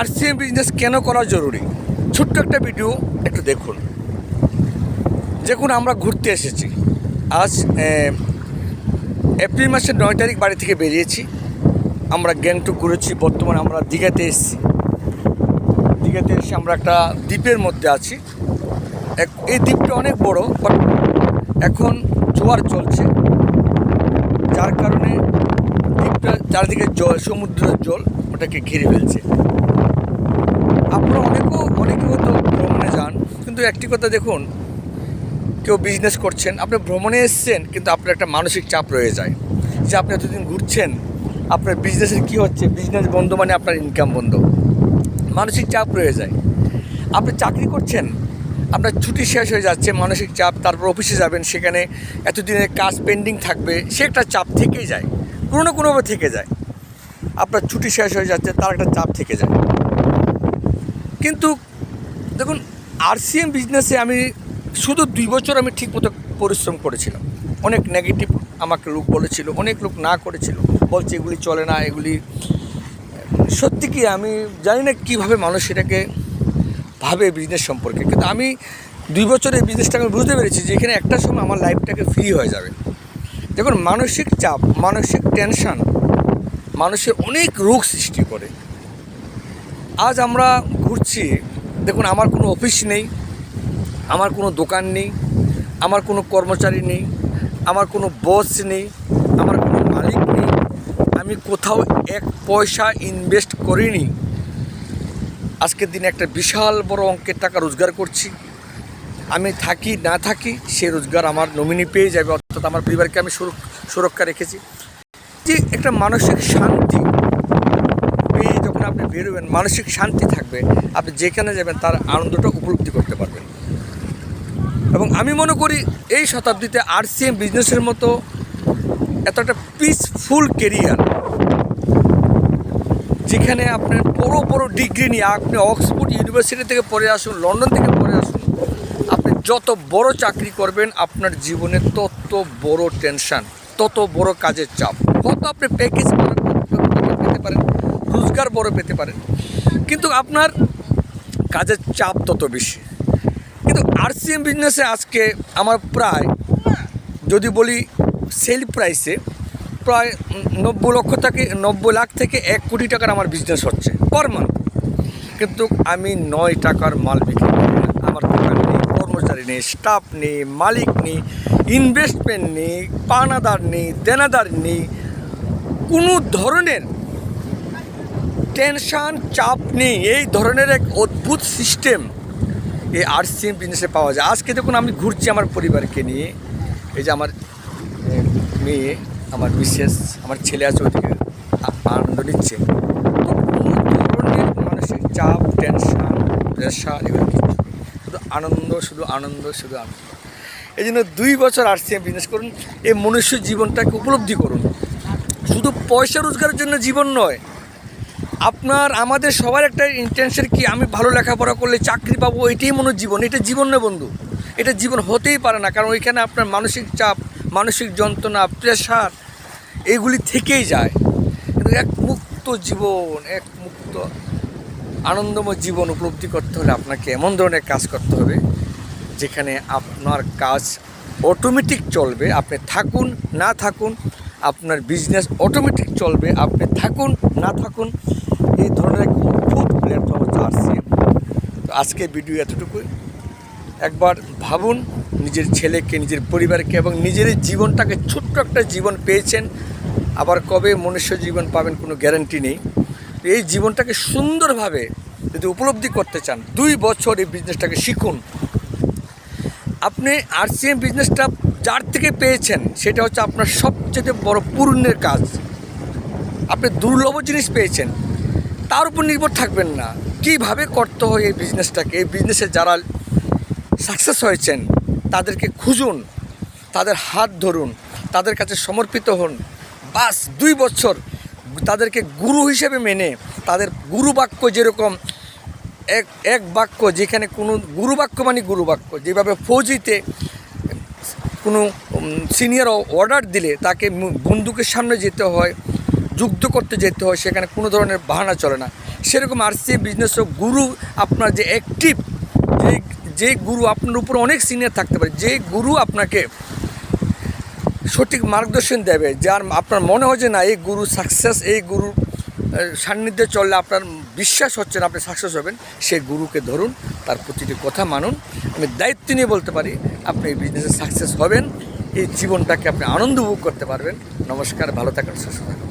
RCM business কেন করা জরুরি? ছোট্ট একটা ভিডিও একটু দেখুন। দেখুন, আমরা ঘুরতে এসেছি। আজ এপ্রিল মাসের নয় তারিখ বাড়ি থেকে বেরিয়েছি। আমরা গ্যাংটুক ঘুরেছি, বর্তমানে আমরা দীঘাতে এসেছি। দীঘাতে এসে আমরা একটা দ্বীপের মধ্যে আছি। এই দ্বীপটা অনেক বড় বাট এখন জোয়ার চলছে। যার কারণে দ্বীপটা চারিদিকে জল, সমুদ্রের জল, ওটাকে ঘিরে ফেলছে আপনারা অনেকেও অনেকেও তো ভ্রমণে যান কিন্তু একটি কথা দেখুন, কেউ বিজনেস করছেন, আপনি ভ্রমণে এসছেন, কিন্তু আপনার একটা মানসিক চাপ রয়ে যায়। যে আপনি এতদিন ঘুরছেন, আপনার বিজনেসের কী হচ্ছে? বিজনেস বন্ধ মানে আপনার ইনকাম বন্ধ। মানসিক চাপ রয়ে যায়। আপনি চাকরি করছেন, আপনার ছুটি শেষ হয়ে যাচ্ছে, মানসিক চাপ, তারপর অফিসে যাবেন, সেখানে এতদিনের কাজ পেন্ডিং থাকবে, সে একটা চাপ থেকেই যায়। কোনো না কোনোভাবে থেকে যায়। আপনার ছুটি শেষ হয়ে যাচ্ছে, তার একটা চাপ থেকে যায়। কিন্তু দেখুন আরসিএম বিজনেসে আমি শুধু দুই বছর আমি ঠিকমতো পরিশ্রম করেছিলাম। অনেক নেগেটিভ আমাকে লোক বলেছিল, অনেক লোক না করেছিল। বলছে, এগুলি চলে না, এগুলি সত্যি কি আমি জানি না কীভাবে মানুষ এটাকে ভাবে বিজনেস সম্পর্কে। কিন্তু আমি দুই বছর এই বিজনেসটা আমি বুঝতে পেরেছি যে এখানে একটা সময় আমার লাইফটাকে ফ্রি হয়ে যাবে। দেখুন, মানসিক চাপ, মানসিক টেনশন মানুষের অনেক রোগ সৃষ্টি করে। আজ আমরা ঘুরছি দেখুন, আমার কোনো অফিস নেই, আমার কোনো দোকান নেই, আমার কোনো কর্মচারী নেই, আমার কোনো বস নেই, আমার কোনো মালিক নেই, আমি কোথাও এক পয়সা ইনভেস্ট করিনি। আজকের দিনে একটা বিশাল বড় অঙ্কের টাকা রোজগার করছি। আমি থাকি, না থাকি, সে রোজগার আমার নমিনি পেয়ে যাবে, অর্থাৎ আমার পরিবারকে আমি সুরক- সুরক্ষা রেখেছি। যে একটা মানসিক শান্তি বেরোবেন, মানসিক শান্তি থাকবে, আপনি যেখানে যাবেন তার আনন্দটা উপলব্ধি করতে পারবেন। এবং আমি মনে করি এই শতাব্দীতে আরসিএম বিজনেসের মতো এত একটা পিসফুল কেরিয়ার যেখানে আপনার বড়ো বড়ো ডিগ্রি নিয়ে আপনি অক্সফোর্ড ইউনিভার্সিটি থেকে পড়ে আসুন লন্ডন থেকে পড়ে আসুন, আপনি যত বড় চাকরি করবেন, আপনার জীবনে তত বড় টেনশন তত বড় কাজের চাপ। কত আপনি প্যাকেজ পেতে পারেন রোজগার বড় পেতে পারেন। কিন্তু আপনার কাজের চাপ তত বেশি। কিন্তু আরসিএম বিজনেসে আজকে আমার প্রায়, যদি বলি সেল প্রাইসে প্রায় নব্বই লক্ষ থেকে নব্বই লাখ থেকে এক কোটি টাকার আমার বিজনেস হচ্ছে পার মান্থ কিন্তু আমি নয় টাকার মাল বিক্রি করি আমার দোকান নেই, কর্মচারী নেই স্টাফ নেই, মালিক নেই ইনভেস্টমেন্ট নেই, পানাদার নেই, দেনাদার নেই। কোনো ধরনের টেনশন, চাপ নেই। এই ধরনের এক অদ্ভুত সিস্টেম এই আরসিএম বিজনেসে পাওয়া যায়। আজকে দেখুন আমি ঘুরছি আমার পরিবারকে নিয়ে। এই যে আমার মেয়ে, আমার মিসেস আমার ছেলে আছে ওদিকে আ- আনন্দ নিচ্ছে। কোনো ধরনের মানসিক চাপ টেনশান প্রেশার এগুলো শুধু আনন্দ শুধু আনন্দ শুধু আনন্দ। এই জন্য দুই বছর আরসিএম বিজনেস করুন। এই মনুষ্য জীবনটাকে উপলব্ধি করুন। শুধু পয়সা রোজগারের জন্য জীবন নয় আপনার, আমাদের সবার একটা ইন্টেনশন কি? আমি ভালো লেখাপড়া করলে চাকরি পাবো, এটাই মনে জীবন। এটা জীবন নয় বন্ধু। এটা জীবন হতেই পারে না, কারণ ওইখানে আপনার মানসিক চাপ, মানসিক যন্ত্রণা প্রেশার এগুলি থেকেই যায়। কিন্তু এক মুক্ত জীবন, এক মুক্ত, আনন্দময় জীবন উপলব্ধি করতে হলে আপনাকে এমন ধরনের কাজ করতে হবে, যেখানে আপনার কাজ অটোমেটিক চলবে, আপনি থাকুন, না থাকুন, আপনার বিজনেস অটোমেটিক চলবে, আপনি থাকুন, না থাকুন এই ধরনের এক অদ্ভুত প্ল্যাটফর্ম হচ্ছে আরসিএম তো আজকে ভিডিও এতটুকুই। একবার ভাবুন, নিজের ছেলেকে, নিজের পরিবারকে এবং নিজের জীবনটাকে, ছোট্ট একটা জীবন পেয়েছেন। আবার কবে মনুষ্য জীবন পাবেন কোনো গ্যারান্টি নেই। এই জীবনটাকে সুন্দরভাবে যদি উপলব্ধি করতে চান, দুই বছর এই বিজনেসটাকে শিখুন। আপনি আরসিএম বিজনেসটা যার থেকে পেয়েছেন, সেটা হচ্ছে আপনার সবচেয়ে বড় পূর্ণের কাজ। আপনি দুর্লভ জিনিস পেয়েছেন। তার উপর নির্ভর থাকবেন না। কীভাবে করতে হয় এই বিজনেসটাকে এই বিজনেসে যারা সাকসেস হয়েছেন, তাদেরকে খুঁজুন, তাদের হাত ধরুন, তাদের কাছে সমর্পিত হন। বাস দুই বছর তাদেরকে গুরু হিসেবে মেনে, তাদের গুরু বাক্য যেরকম এক এক বাক্য যেখানে কোনো গুরু বাক্য মানে গুরু বাক্য। যেভাবে ফৌজিতে কোনো সিনিয়র অর্ডার দিলে তাকে বন্দুকের সামনে যেতে হয় যুক্ত করতে যেতে হয়, সেখানে কোনো ধরনের বাহানা চলে না। সেরকম আর সি বিজনেস গুরু আপনার যে অ্যাক্টিভ যে যে গুরু আপনার উপর অনেক সিনিয়র থাকতে পারে, যে গুরু আপনাকে সঠিক মার্গদর্শন দেবে, যার আপনার মনে হয় যে না, এই গুরু সাকসেস এই গুরু সান্নিধ্যে চললে আপনার বিশ্বাস হচ্ছে না, আপনি সাকসেস হবেন সেই গুরুকে ধরুন, তার প্রতিটি কথা মানুন। আমি দায়িত্ব নিয়ে বলতে পারি, আপনি এই বিজনেসে সাকসেস হবেন, এই জীবনটাকে আপনি আনন্দ উপভোগ করতে পারবেন। নমস্কার, ভালো থাকেন সুস্থ থাকুন